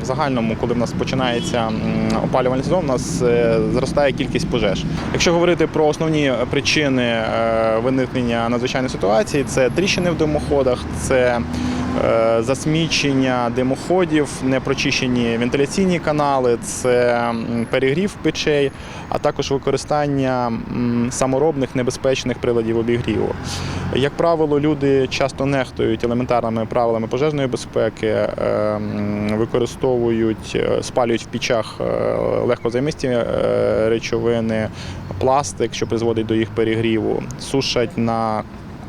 В загальному, коли в нас починається опалювальний сезон, у нас е, зростає кількість пожеж. Якщо говорити про основні причини е, виникнення надзвичайної ситуації, це тріщини в димоходах, це засмічення димоходів, непрочищені вентиляційні канали, це перегрів печей, а також використання саморобних небезпечних приладів обігріву. Як правило, люди часто нехтують елементарними правилами пожежної безпеки, е, використовують, е, спалюють в пічах е, легкозаймисті е, речовини, пластик, що призводить до їх перегріву, сушать на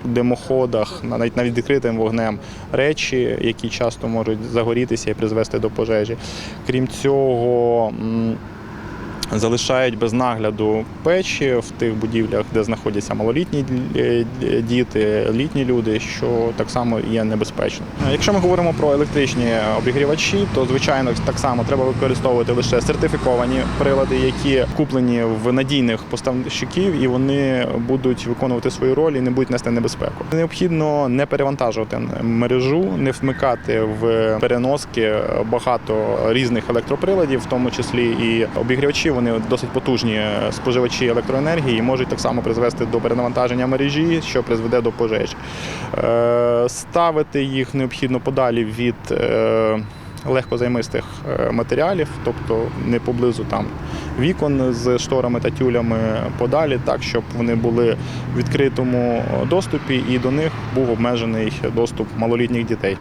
димоходах, на- навіть навіть відкритим вогнем речі, які часто можуть загорітися і призвести до пожежі. Крім цього, залишають без нагляду печі в тих будівлях, де знаходяться малолітні діти, літні люди, що так само є небезпечно. Якщо ми говоримо про електричні обігрівачі, то звичайно так само треба використовувати лише сертифіковані прилади, які куплені в надійних поставщиків, і вони будуть виконувати свою роль і не будуть нести небезпеку. Необхідно не перевантажувати мережу, не вмикати в переноски багато різних електроприладів, в тому числі і обігрівачі. Вони досить потужні споживачі електроенергії і можуть так само призвести до перенавантаження мережі, що призведе до пожеж. Е, Ставити їх необхідно подалі від е, легкозаймистих е, матеріалів, тобто не поблизу там вікон з шторами та тюлями подалі, так щоб вони були в відкритому доступі і до них був обмежений доступ малолітніх дітей.